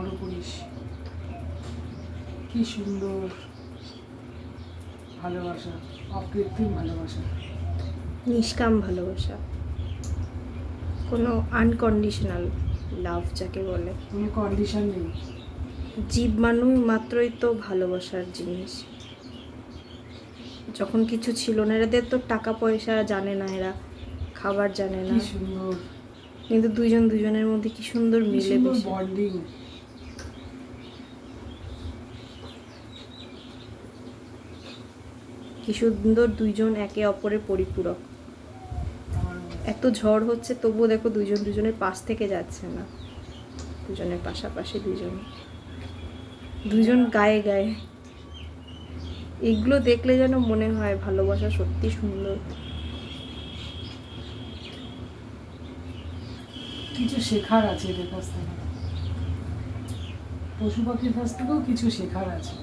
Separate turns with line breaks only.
করিস। কি সুন্দর ভালোবাসা অকৃত্রিম ভালোবাসা।
নিষ্কাম ভালোবাসা। কোনো আনকন্ডিশনাল লাভ যাকে বলে।
কোনো কন্ডিশন নেই।
জীব মানুষ মাত্রই তো ভালোবাসার জিনিস। যখন কিছু ছিল না এদের তো টাকা পয়সা জানে না এরা খাবার জানে না।
সুন্দর।
কিন্তু দুজন দুজনের মধ্যে কি সুন্দর মিলে
বন্ডিং
কি সুন্দর দুইজন একে অপরের পরিপূরক। এত ঝড় হচ্ছে, তবুও দেখো দুজন দুজনের পাশ থেকে যাচ্ছে না। দুজনের পাশাপাশি দুজন দুজন গায়ে গায়ে। এগুলো দেখলে যেন মনে হয় ভালোবাসা সত্যি সুন্দর।
কিছু শেখার আছে এদের কাছ থেকে। পশু পাখির কাছ থেকেও কিছু শেখার আছে।